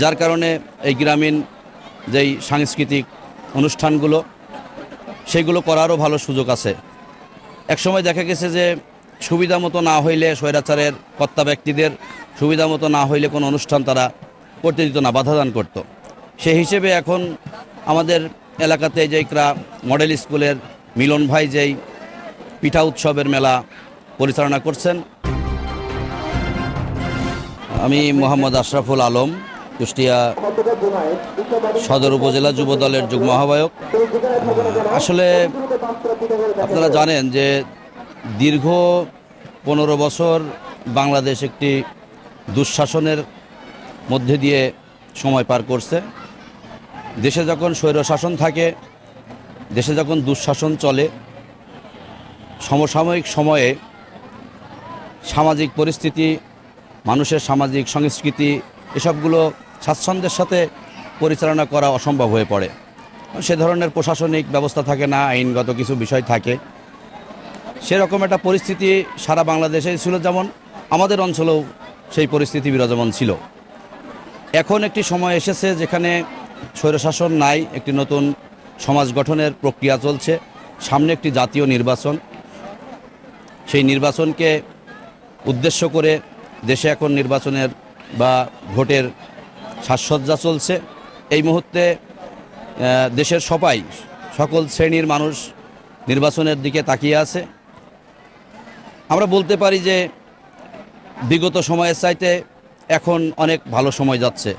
যার কারণে এই গ্রামীণ যেই সাংস্কৃতিক অনুষ্ঠানগুলো, সেগুলো করারও ভালো সুযোগ আছে একসময় দেখা গেছে যে সুবিধা মতো না হইলে স্বৈরাচারের কর্তা ব্যক্তিদের সুবিধা মতো না হইলে কোনো অনুষ্ঠান তারা করতে দিত না বাধাদান করত। সেই হিসেবে এখন আমাদের এলাকাতে যেই ক্রা মডেল স্কুলের মিলন ভাই যেই পিঠা উৎসবের মেলা পরিচালনা করছেন, আমি মোহাম্মদ আশরাফুল আলম কুষ্টিয়া সদর উপজেলা যুব দলের যুগ্ম আহ্বায়ক। আসলে আপনারা জানেন যে দীর্ঘ পনেরো বছর বাংলাদেশ একটি দুঃশাসনের মধ্যে দিয়ে সময় পার করছে। দেশে যখন স্বৈরশাসন থাকে, দেশে যখন দুঃশাসন চলে, সমসাময়িক সময়ে সামাজিক পরিস্থিতি, মানুষের সামাজিক সংস্কৃতি, এসবগুলো স্বাচ্ছন্দ্যের সাথে পরিচালনা করা অসম্ভব হয়ে পড়ে। সে ধরনের প্রশাসনিক ব্যবস্থা থাকে না, আইনগত কিছু বিষয় থাকে। সেরকম একটা পরিস্থিতি সারা বাংলাদেশে ছিল যেমন, আমাদের অঞ্চলেও সেই পরিস্থিতি বিরাজমান ছিল। এখন একটি সময় এসেছে যেখানে স্বৈরশাসন নাই, একটি নতুন সমাজ গঠনের প্রক্রিয়া চলছে, সামনে একটি জাতীয় নির্বাচন। সেই নির্বাচনকে উদ্দেশ্য করে দেশে এখন নির্বাচনের বা ভোটের সাজসজ্জা চলছে। এই মুহূর্তে দেশের সবাই, সকল শ্রেণির মানুষ নির্বাচনের দিকে তাকিয়ে আছে। আমরা বলতে পারি যে, বিগত সময়ের চাইতে এখন অনেক ভালো সময় যাচ্ছে।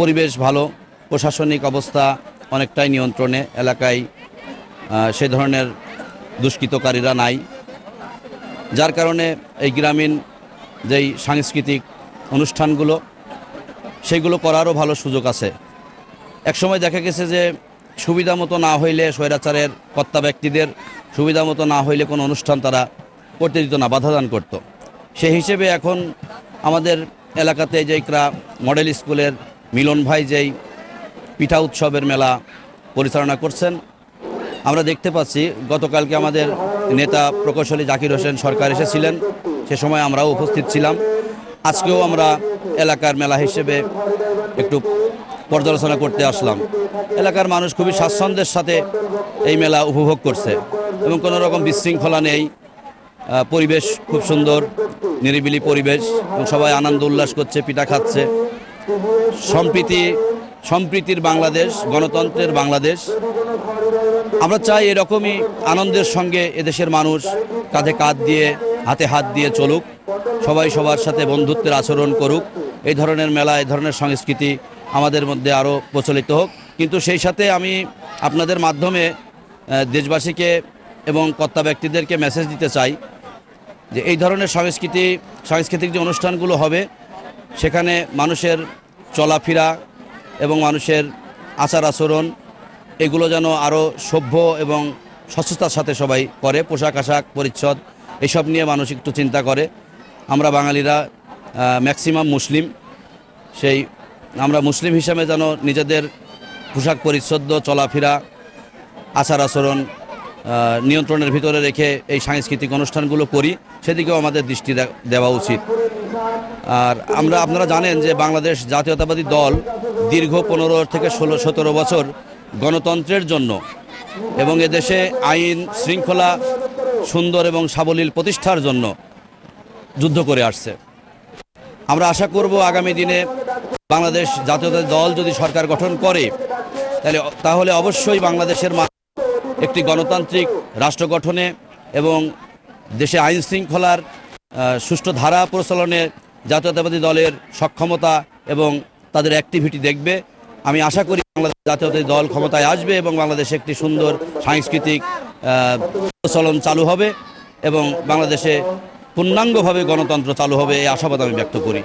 পরিবেশ ভালো, প্রশাসনিক অবস্থা অনেকটাই নিয়ন্ত্রণে, এলাকায় সে ধরনের দুষ্কৃতকারীরা নাই। যার কারণে এই গ্রামীণ যেই সাংস্কৃতিক অনুষ্ঠানগুলো সেগুলো করারও ভালো সুযোগ আছে। একসময় দেখা গেছে যে সুবিধা মতো না হইলে স্বৈরাচারের কর্তা ব্যক্তিদের সুবিধা মতো না হইলে কোনো অনুষ্ঠান তারা করতে দিত না বাধাদান করত। সেই হিসেবে এখন আমাদের এলাকাতে যেই ক্রা মডেল স্কুলের মিলন ভাই যেই পিঠা উৎসবের মেলা পরিচালনা করছেন, আমরা দেখতে পাচ্ছি গতকালকে আমাদের নেতা প্রকৌশলী জাকির হোসেন সরকার এসেছিলেন। সে সময় আমরাও উপস্থিত ছিলাম। আজকেও আমরা এলাকার মেলা হিসেবে একটু পর্যালোচনা করতে আসলাম। এলাকার মানুষ খুবই স্বাচ্ছন্দ্যের সাথে এই মেলা উপভোগ করছে এবং কোনো রকম বিশৃঙ্খলা নেই। পরিবেশ খুব সুন্দর, নিরিবিলি পরিবেশ এবং সবাই আনন্দ উল্লাস করছে, পিঠা খাচ্ছে। সম্প্রীতি, সম্প্রীতির বাংলাদেশ, গণতন্ত্রের বাংলাদেশ। আমরা চাই এরকমই আনন্দের সঙ্গে এদেশের মানুষ কাঁধে কাঁধ দিয়ে, হাতে হাত দিয়ে চলুক। সবাই সবার সাথে বন্ধুত্বের আচরণ করুক। এই ধরনের মেলা, এই ধরনের সংস্কৃতি আমাদের মধ্যে আরও প্রচলিত হোক। কিন্তু সেই সাথে আমি আপনাদের মাধ্যমে দেশবাসীকে এবং কর্তা ব্যক্তিদেরকে মেসেজ দিতে চাই যে এই ধরনের সংস্কৃতি, সাংস্কৃতিক যে অনুষ্ঠানগুলো হবে, সেখানে মানুষের চলাফেরা এবং মানুষের আচার আচরণ, এগুলো যেন আরও সভ্য এবং স্বচ্ছতার সাথে সবাই করে, পোশাক আশাক পরিচ্ছদ, এসব নিয়ে মানুষ একটু চিন্তা করে। আমরা বাঙালিরা ম্যাক্সিমাম মুসলিম। সেই আমরা মুসলিম হিসাবে যেন নিজেদের পোশাক পরিচ্ছদ, চলাফেরা, আচার আচরণ নিয়ন্ত্রণের ভিতরে রেখে এই সাংস্কৃতিক অনুষ্ঠানগুলো করি, সেদিকেও আমাদের দৃষ্টি দেওয়া উচিত। আর আমরা, আপনারা জানেন যে বাংলাদেশ জাতীয়তাবাদী দল দীর্ঘ পনেরো থেকে ষোলো, সতেরো বছর গণতন্ত্রের জন্য এবং এদেশে আইন শৃঙ্খলা সুন্দর এবং সাবলীল প্রতিষ্ঠার জন্য যুদ্ধ করে আসছে। আমরা আশা করব আগামী দিনে বাংলাদেশ জাতীয়তাবাদী দল যদি সরকার গঠন করে, তাহলে তাহলে অবশ্যই বাংলাদেশের একটি গণতান্ত্রিক রাষ্ট্র গঠনে এবং দেশে আইন শৃঙ্খলার সুষ্ঠু ধারা প্রচলনে জাতীয়তাবাদী দলের সক্ষমতা এবং তাদের অ্যাক্টিভিটি দেখবে। আমি আশা করি বাংলাদেশ জাতীয়তাবাদী দল ক্ষমতায় আসবে এবং বাংলাদেশে একটি সুন্দর সাংস্কৃতিক প্রচলন চালু হবে এবং বাংলাদেশে পূর্ণাঙ্গভাবে গণতন্ত্র চালু হবে এই আশাবাদ আমি ব্যক্ত করি।